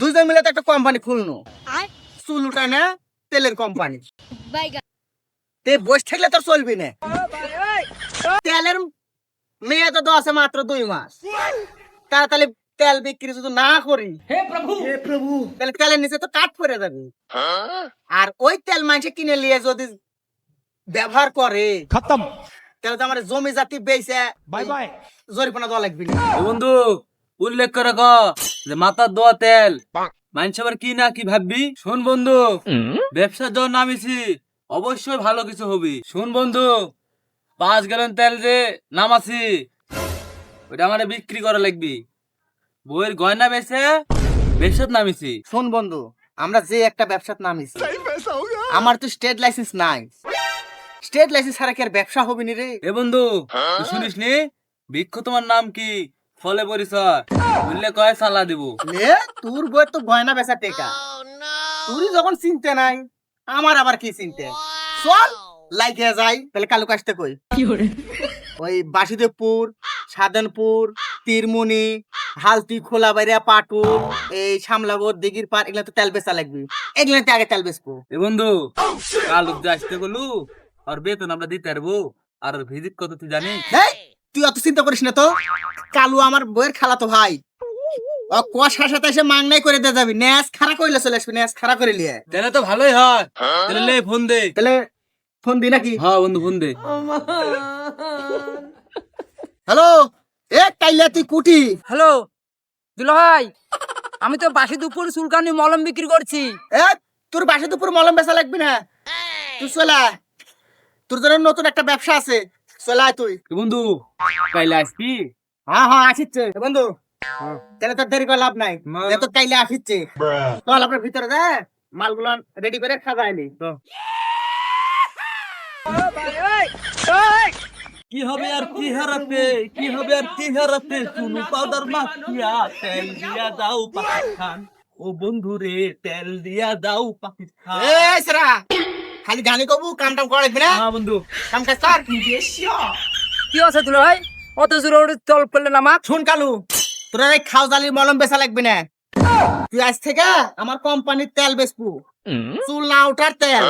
দুজন মিলে তো একটা কোম্পানি খুলনো। চুল উঠানে তেলের কোম্পানি তে বসে থাকলে তো চলবি না। তেলের মেয়ে তো দশে মাত্র দুই মাস। তাড়াতাড়ি তেল বিক্রি শুধু না করি হে প্রভু! হে প্রভু! তাহলে তেলের নিচে তো কাট পড়ে যাবে। আর ওই তেল মানুষে কিনে লিয়ে যদি ব্যবহার করে খতম! তাহলে তো আমার জমি জাতি বেইছে বাই বাই! জরিপানা দেওয়া লাগবে বন্ধু উল্লেখ করে ক যে মাথার দোয়া তেল। মানুষ আবার কি না কি ভাববি? শোন বন্ধু ব্যবসার জন্য নামিছি। অবশ্যই ভালো কিছু হবি। শোন বন্ধু পাঁচ গ্যালন তেল যে নামাছি ওটা আমার বিক্রি করা লাগবি। বইয়ের গয়না বেছে ব্যবসার নামিছি। শোন বন্ধু আমরা যে একটা ব্যবসাত নামিছি আমার তো স্টেট লাইসেন্স নাই। স্টেট লাইসেন্স ছাড়া কি আর ব্যবসা হবে নি রে? এ বন্ধু শুনিস নি ভিক্ষ তোমার নাম কি? ফলে পরিচয় উল্লেখ কয় সালা দিব? লে তোর বই তো গয়না বেচা টেকা। তুই যখন চিনতে নাই আমার আবার কি চিনতে? চল লাইকে যাই তাহলে কালু কাশতে কই? ওই বাসুদেবপুর সাধনপুর তীরমুনি হালতি খোলা বাইরিয়া পাটু এই সামলাগর দিঘির পার এগুলা তো তেল বেচা লাগবে। এগুলাতে আগে তেল বেচবো। এ বন্ধু কাল আসতে গেলু আর বেতন আমরা দিতে পারব আর ভিজিট কত তুই জানিস? তুই অত চিন্তা করিস না তো। কালু আমার বইয়ের খালা তো ভাই। ও কুয়াশার সাথে এসে মাংনাই করে দিয়ে যাবি। ন্যাস খাড়া করলে চলে আসবি ন্যাস খাড়া করে লিয়ে তাহলে তো ভালোই হয়। তাহলে লে ফোন দে। তাহলে ফোন দি নাকি? হ্যাঁ বন্ধু ফোন দে। হ্যালো? এ কাইলা তুই কুটি? হ্যালো দুলা ভাই আমি তো বাসি দুপুর চুলকানি মলম বিক্রি করছি। এ তোর বাসি দুপুর মলম বেচা লাগবি না। তুই চলে তোর জন্য নতুন একটা ব্যবসা আছে। চলে তুই। বন্ধু? কাইলে আসবি? হ্যাঁ হ্যাঁ আসিচ্ছে। বন্ধু তাহলে তোর দেরি করে লাভ নাই। তো কাইলে আসিচ্ছে। চল আপনার ভিতরে যা মালগুলো রেডি করে খাওয়াইলি কি হবে আর কি হারাতে? কি হবে আর কি হারাতে? শুনু পাউডার মাখিয়া তেল দিয়া দাও পাকিস্তান। ও বন্ধু রে তেল দিয়া দাও পাকিস্তান। এ সেরা। খালি গানি কবু কাম টাম করে না? হ্যাঁ বন্ধু। কাম কাজ কর। কি আছে দুলা ভাই? অত জোরে ওরে তল করলেন আমাক? শুন কালু তোর এই খাও জালির মলম বেচা লাগবে না। তুই আজ থেকে আমার কোম্পানির তেল বেচবু। চুল না ওঠার তেল।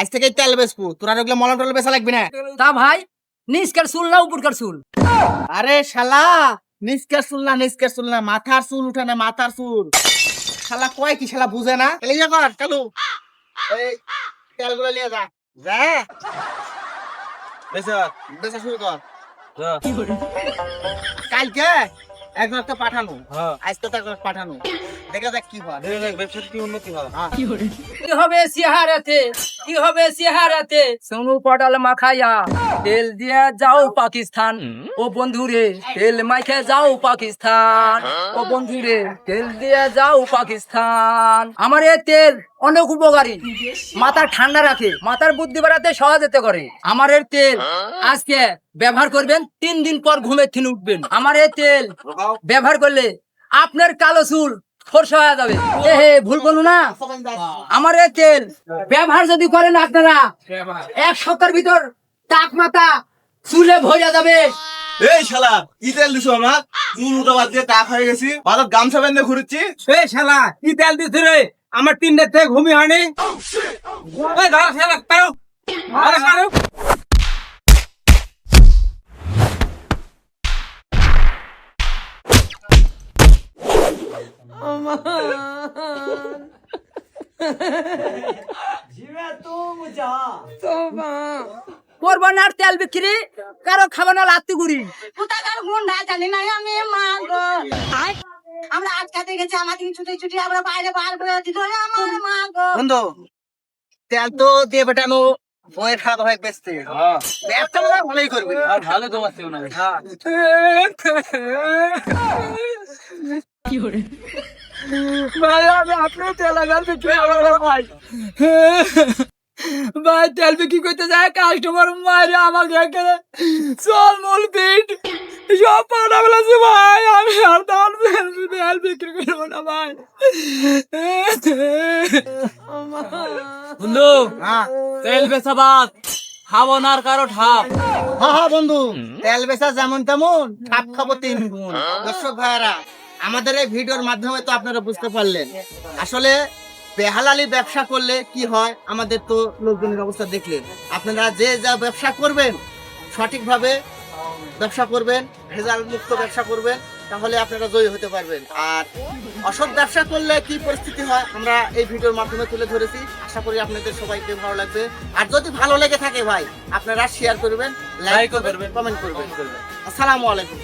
আজ থেকে তেল বেচবু। তোর আর ওগুলো মলম টলম বেচা লাগবে না। তা ভাই নিচকার চুল না উপরকার চুল? আরে শালা নিষ্কার চুল না নিষ্কার চুল না মাথার চুল উঠে না মাথার চুল। শালা কয় কি শালা বুঝে না? ইয়ে কর কালু। এই তেলগুলো নিয়ে যা। যা। বেসা বেচা শুরু কর। কালকে একজন একটা পাঠানো। হ্যাঁ। আজকে তো একজন পাঠানো। দেখা যাক কি হয়। দেখ দেখ ব্যবসার কি উন্নতি হয়। কি হবে চেহারাতে কি হবে চেহারাতে সোনু পটল মাখাইয়া তেল দিয়ে যাও পাকিস্তান। ও বন্ধুরে তেল মাখে যাও পাকিস্তান। ও বন্ধুরে তেল দিয়ে যাও পাকিস্তান। আমার এ তেল অনেক উপকারী। মাথা ঠান্ডা রাখে। মাথার বুদ্ধি বাড়াতে সহযোগিতা করে আমার এর তেল আজকে ব্যবহার করবেন তিন দিন পর ঘুমের থেকে উঠবেন। আমার এই তেল ব্যবহার করলে আপনার কালো চুল ফর্সা হয়ে যাবে। এ হে ভুল বলো না? আমার এই তেল। ব্যবহার যদি করেন আপনারা এক সপ্তাহের ভিতর টাক মাথা চুলে ভরে যাবে। এই শালা কি তেল দিছো আমার? চুল উঠা বাদ দিয়ে টাক হয়ে গেছি। গামছা বেঁধে ঘুরছি। শালা কি তেল দিছ রে? আমার তিনটে থেকে ঘুমি হয়নি। এই ধর শালা পারো আরে পারো করব না তেল বিক্রি কারও খাব না লাত্তি গুড়ি। কোথাকার গুন্ডা জানি না আমি মা গো। আমরা আজকে দেখেছি আমাদের ছুটি ছুটি আমরা বাইরে বার করে দিত আমার মা গো। বন্ধু তেল তো দিয়ে বেটানো বইয়ের খারাপ হয় বেচতে। ব্যবসা মনে হয় ভালোই করবি। আর ভালো তোমার না ভাই আমি আপনার তেল আগার বিক্রি করব ভাই। ভাই তেল বিক্রি করতে যায় কাস্টমার মারে আমাকে এখানে চল মূল পিট সব পাটা ফেলেছে ভাই। আমি আর তেল তেল বিক্রি করব না ভাই। বন্ধু হ্যাঁ তেল বেচা বাদ। খাব না আর কারও ঠাপ। হ্যাঁ হ্যাঁ বন্ধু। তেল বেচা যেমন তেমন ঠাপ খাব তিন গুণ। দর্শক ভাইরা আমাদের এই ভিডিওর মাধ্যমে তো আপনারা বুঝতে পারলেন। আসলে বেহালালি ব্যবসা করলে কি হয়? আমাদের তো লোকজনের অবস্থা দেখলেন। আপনারা যে যা ব্যবসা করবেন সঠিকভাবে ব্যবসা করবেন ভেজাল মুক্ত ব্যবসা করবেন তাহলে আপনারা জয়ী হতে পারবেন। আর অসৎ ব্যবসা করলে কি পরিস্থিতি হয়? আমরা এই ভিডিওর মাধ্যমে তুলে ধরেছি। আশা করি আপনাদের সবাইকে ভালো লাগবে। আর যদি ভালো লেগে থাকে ভাই আপনারা শেয়ার করবেন লাইক করবেন। কমেন্ট করবেন। আসসালামু আলাইকুম।